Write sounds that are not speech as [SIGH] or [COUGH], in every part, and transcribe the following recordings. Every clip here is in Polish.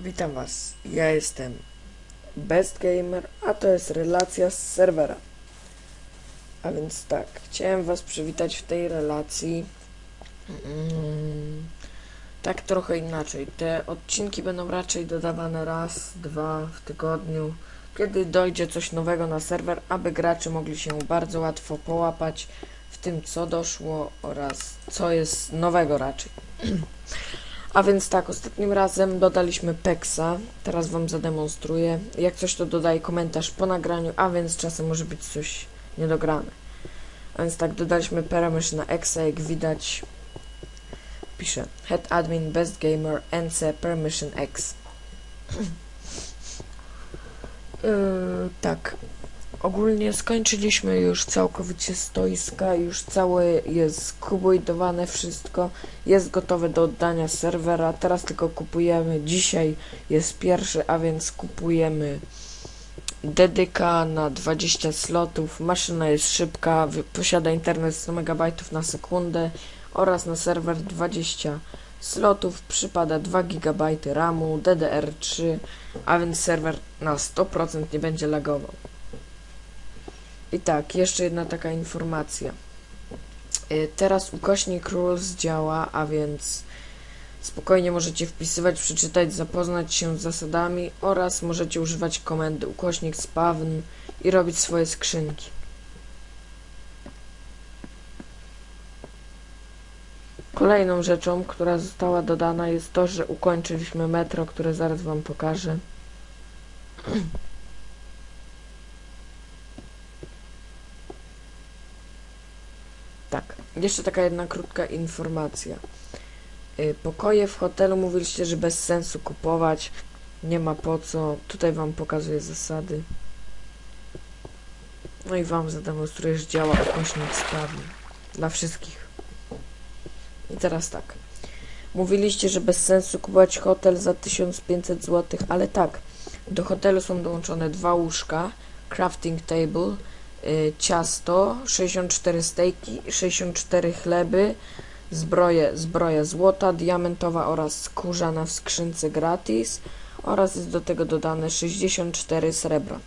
Witam Was, ja jestem Best Gamer, a to jest relacja z serwera. A więc tak, chciałem Was przywitać w tej relacji. Mm, tak trochę inaczej. Te odcinki będą raczej dodawane raz, dwa w tygodniu, kiedy dojdzie coś nowego na serwer, aby gracze mogli się bardzo łatwo połapać w tym, co doszło oraz co jest nowego raczej. [CLEARS THROAT] A więc tak, ostatnim razem dodaliśmy Pexa. Teraz wam zademonstruję. Jak coś to dodaj komentarz po nagraniu, a więc czasem może być coś niedograne. A więc tak, dodaliśmy Peramish na Exa, jak widać pisze Head Admin Best Gamer NC Permission X. Yy, tak. Ogólnie skończyliśmy już całkowicie stoiska, już całe jest kuboidowane wszystko, jest gotowe do oddania serwera, teraz tylko kupujemy, dzisiaj jest pierwszy, a więc kupujemy dedyka na 20 slotów, maszyna jest szybka, posiada internet 100 MB na sekundę oraz na serwer 20 slotów. Przypada 2 GB RAMu, DDR3, a więc serwer na 100% nie będzie lagował. I tak, jeszcze jedna taka informacja. Y, Teraz ukośnik rules działa, a więc spokojnie możecie wpisywać, przeczytać, zapoznać się z zasadami oraz możecie używać komendy ukośnik spawn i robić swoje skrzynki. Kolejną rzeczą, która została dodana jest to, że ukończyliśmy metro, które zaraz wam pokażę. [CLEARS THROAT] Tak, jeszcze taka jedna krótka informacja. Y, Pokoje w hotelu mówiliście, że bez sensu kupować, nie ma po co. Tutaj wam pokazuję zasady. No i wam zademonstruję, że działa ukośnik sprawnie. Dla wszystkich. I teraz tak. Mówiliście, że bez sensu kupować hotel za 1500 zł, ale tak. Do hotelu są dołączone dwa łóżka, crafting table, ciasto, 64 stejki, 64 chleby, zbroje, zbroja złota, diamentowa oraz skórzana w skrzynce gratis oraz jest do tego dodane 64 srebra.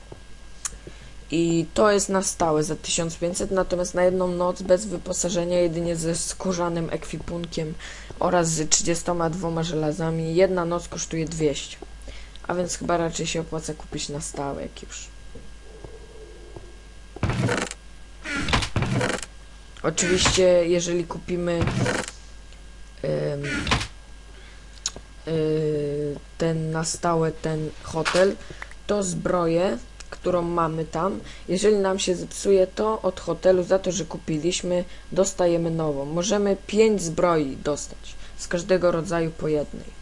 I to jest na stałe za 1500, natomiast na jedną noc bez wyposażenia jedynie ze skórzanym ekwipunkiem oraz z 32 żelazami jedna noc kosztuje 200. A więc chyba raczej się opłaca kupić na stałe jak już. Oczywiście, jeżeli kupimy y, ten na stałe ten hotel, to zbroję, którą mamy tam, jeżeli nam się zepsuje, to od hotelu za to, że kupiliśmy, dostajemy nową. Możemy 5 zbroi dostać, z każdego rodzaju po jednej.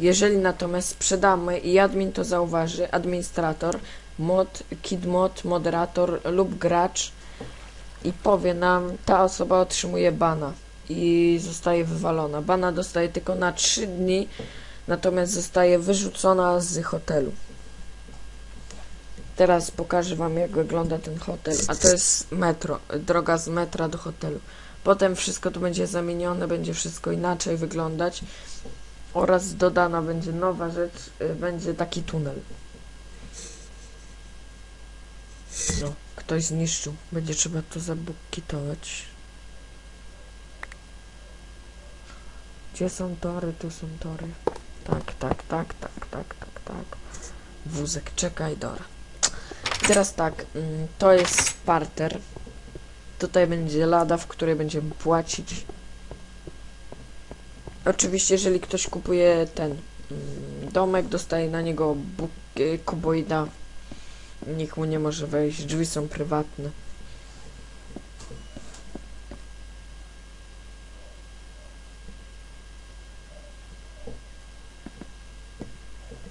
Jeżeli natomiast sprzedamy i admin to zauważy, administrator, mod, kidmod, moderator lub gracz i powie nam, ta osoba otrzymuje bana i zostaje wywalona. Bana dostaje tylko na 3 dni, natomiast zostaje wyrzucona z hotelu. Teraz pokażę wam jak wygląda ten hotel, a to jest metro, droga z metra do hotelu. Potem wszystko to będzie zamienione, będzie wszystko inaczej wyglądać oraz dodana będzie nowa rzecz, y, będzie taki tunel. No, ktoś zniszczył, będzie trzeba to zabukitować. Gdzie są tory? Tu są tory. Tak, tak, tak, tak, tak, tak, tak. Wózek, czekaj, Dora. Teraz tak, mm, to jest parter. Tutaj będzie lada, w której będziemy płacić. Oczywiście, jeżeli ktoś kupuje ten mm, domek, dostaje na niego y, kuboida. Nikt mu nie może wejść, drzwi są prywatne.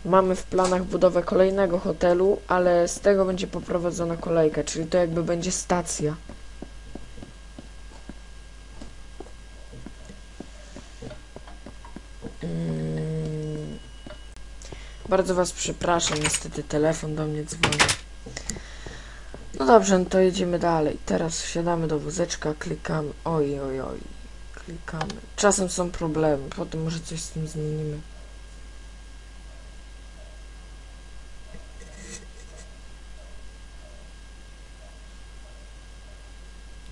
Mamy w planach budowę kolejnego hotelu, ale z tego będzie poprowadzona kolejka, czyli to jakby będzie stacja. Mm. Bardzo Was przepraszam, niestety telefon do mnie dzwoni. No dobrze, no to jedziemy dalej. Teraz wsiadamy do wózeczka, klikamy. Oj, oj, oj. Klikamy. Czasem są problemy, potem może coś z tym zmienimy.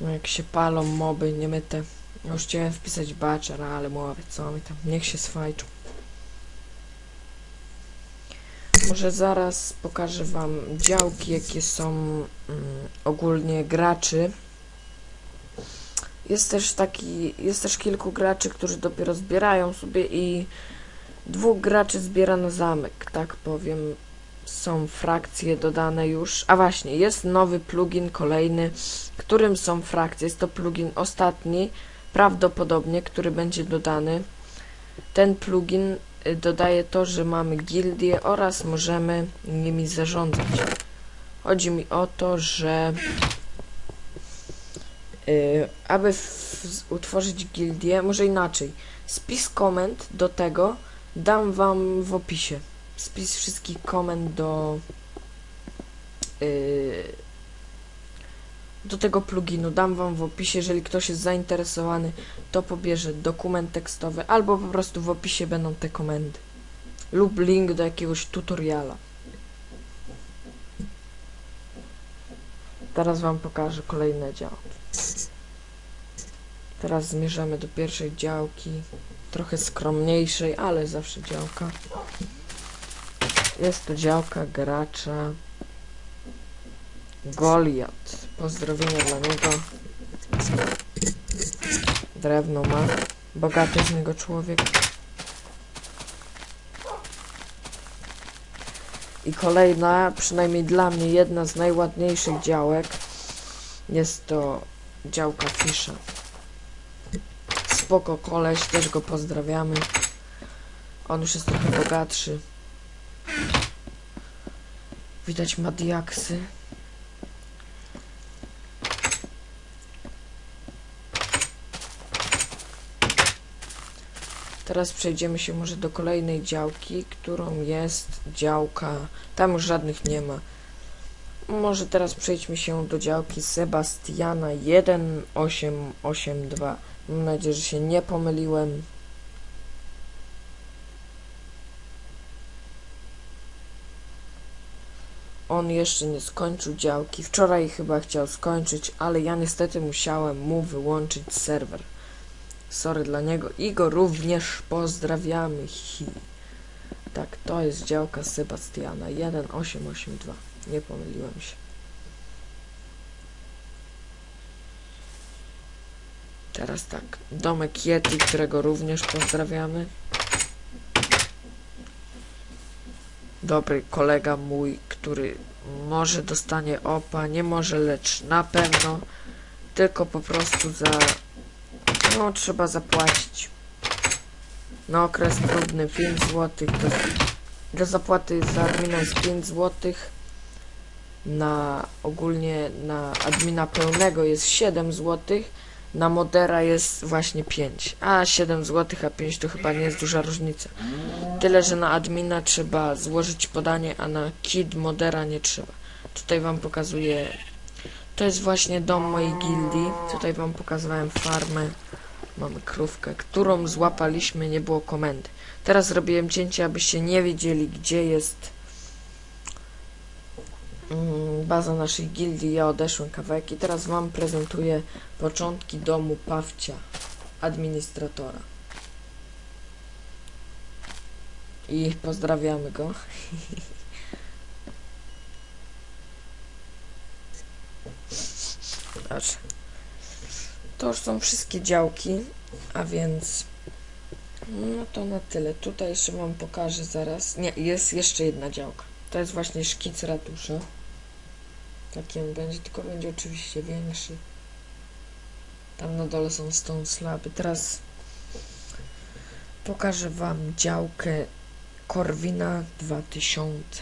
No jak się palą moby, nie myte. Ja już chciałem wpisać baczera, ale mówię, co mi tam, niech się swajczą. Może zaraz pokażę wam działki, jakie są mm, ogólnie graczy. Jest też taki, jest też kilku graczy, którzy dopiero zbierają sobie i dwóch graczy zbiera na zamek, tak powiem. Są frakcje dodane już. A właśnie, jest nowy plugin kolejny, którym są frakcje. Jest to plugin ostatni, prawdopodobnie, który będzie dodany. Ten plugin dodaje to, że mamy gildie oraz możemy nimi zarządzać. Chodzi mi o to, że y, aby utworzyć gildię, może inaczej, spis komend do tego dam wam w opisie. Spis wszystkich komend do y, do tego pluginu dam wam w opisie, jeżeli ktoś jest zainteresowany, to pobierze dokument tekstowy, albo po prostu w opisie będą te komendy. Lub link do jakiegoś tutoriala. Teraz wam pokażę kolejne działki. Teraz zmierzamy do pierwszej działki, trochę skromniejszej, ale zawsze działka. Jest to działka gracza Goliat. Pozdrowienia dla niego. Drewno ma. Bogaty z niego człowiek. I kolejna, przynajmniej dla mnie, jedna z najładniejszych działek jest to działka Fisza. Spoko koleś, też go pozdrawiamy. On już jest trochę bogatszy. Widać ma diaksy. Teraz przejdziemy się może do kolejnej działki, którą jest działka. Tam już żadnych nie ma. Może teraz przejdźmy się do działki Sebastiana 1882. Mam nadzieję, że się nie pomyliłem. On jeszcze nie skończył działki. Wczoraj chyba chciał skończyć, ale ja niestety musiałem mu wyłączyć serwer. Sorry dla niego. I go również pozdrawiamy. Hi. Tak, to jest działka Sebastiana 1882. Nie pomyliłem się. Teraz tak, domek Yeti, którego również pozdrawiamy. Dobry kolega mój, który może dostanie opa, nie może, lecz na pewno. Tylko po prostu za no, trzeba zapłacić. Na okres próbny 5 zł. Do, do zapłaty za admina jest 5 zł. Na ogólnie na admina pełnego jest 7 zł. Na modera jest właśnie 5. A 7 zł, a 5 to chyba nie jest duża różnica. Tyle, że na admina trzeba złożyć podanie, a na kid modera nie trzeba. Tutaj wam pokazuję. To jest właśnie dom mojej gildii. Tutaj wam pokazywałem farmę. Mamy krówkę, którą złapaliśmy, nie było komendy. Teraz zrobiłem cięcie, abyście nie wiedzieli, gdzie jest mm, baza naszej gildii. Ja odeszłem kawałek i teraz wam prezentuję początki domu Pawcia, administratora. I pozdrawiamy go. [LAUGHS] Dobrze. To już są wszystkie działki, a więc no to na tyle. Tutaj jeszcze wam pokażę zaraz. Nie, jest jeszcze jedna działka. To jest właśnie szkic ratusza. Taki on będzie, tylko będzie oczywiście większy. Tam na dole są stone slaby. Teraz pokażę wam działkę Korwina 2000.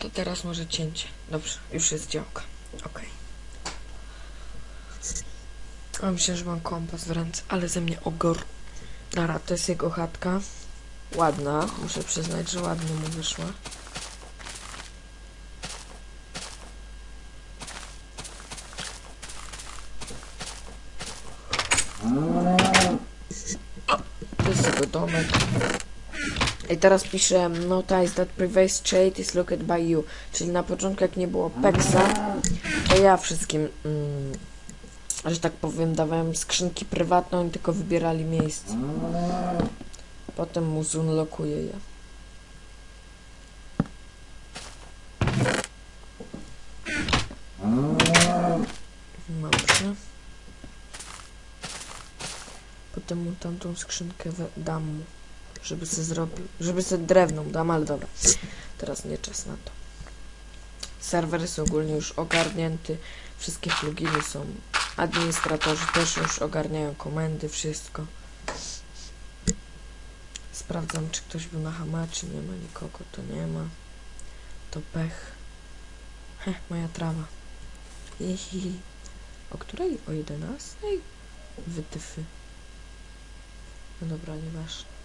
To teraz może cięcie. Dobrze, już jest działka. Ok. A myślę, że mam kompas w ręce, ale ze mnie ogor. Dobra, to jest jego chatka. Ładna, muszę przyznać, że ładnie mu wyszła. O, to jest jego domek. I teraz piszę notice that previous chat is looked by you. Czyli na początku jak nie było Pexa, to ja wszystkim, mm, że tak powiem, dawałem skrzynki prywatne, oni tylko wybierali miejsce. Potem mu zunlokuję je. Dobrze. Potem mu tamtą skrzynkę dam żeby se zrobił, żeby se drewną dam, ale dobra. Teraz nie czas na to. Serwer jest ogólnie już ogarnięty, wszystkie pluginy są, administratorzy też już ogarniają komendy, wszystko. Sprawdzam, czy ktoś był na hamaczy, nie ma nikogo, to nie ma. To pech. Heh, moja trawa. Hihi. O której? O 11? Wytyfy. No dobra, nieważne.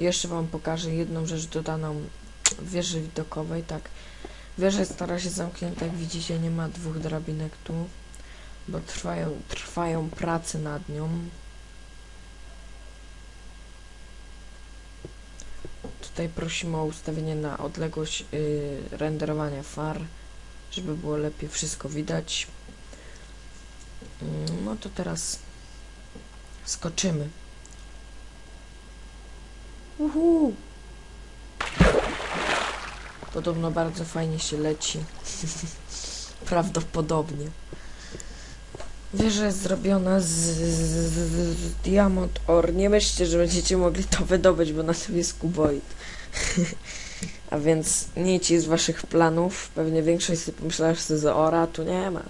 Jeszcze wam pokażę jedną rzecz dodaną w wieży widokowej, tak. Wieża jest na razie zamknięta, jak widzicie, nie ma dwóch drabinek tu, bo trwają, trwają prace nad nią. Tutaj prosimy o ustawienie na odległość yy, renderowania far, żeby było lepiej wszystko widać. Mm, No to teraz skoczymy. Uhu. Podobno bardzo fajnie się leci. [LAUGHS] Prawdopodobnie. Wieża jest zrobiona z, z, z diamond or. Nie myślcie, że będziecie mogli to wydobyć, bo na tym jest kuboid. [LAUGHS] A więc nic z waszych planów. Pewnie większość sobie pomyślała, że z ora, tu nie ma.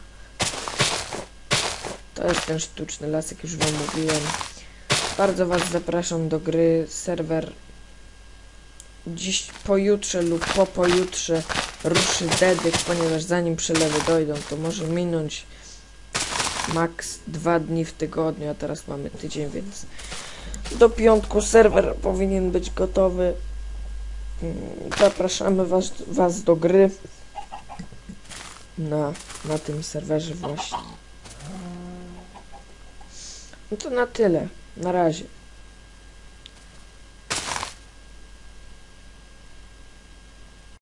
To jest ten sztuczny las, jak już wam mówiłem. Bardzo was zapraszam do gry. Serwer dziś pojutrze lub po pojutrze ruszy dedyk, ponieważ zanim przelewy dojdą, to może minąć maks dwa dni w tygodniu, a teraz mamy tydzień, więc do piątku serwer powinien być gotowy. Mm, Zapraszamy was, was do gry na, na tym serwerze właśnie. No to na tyle. Na razie.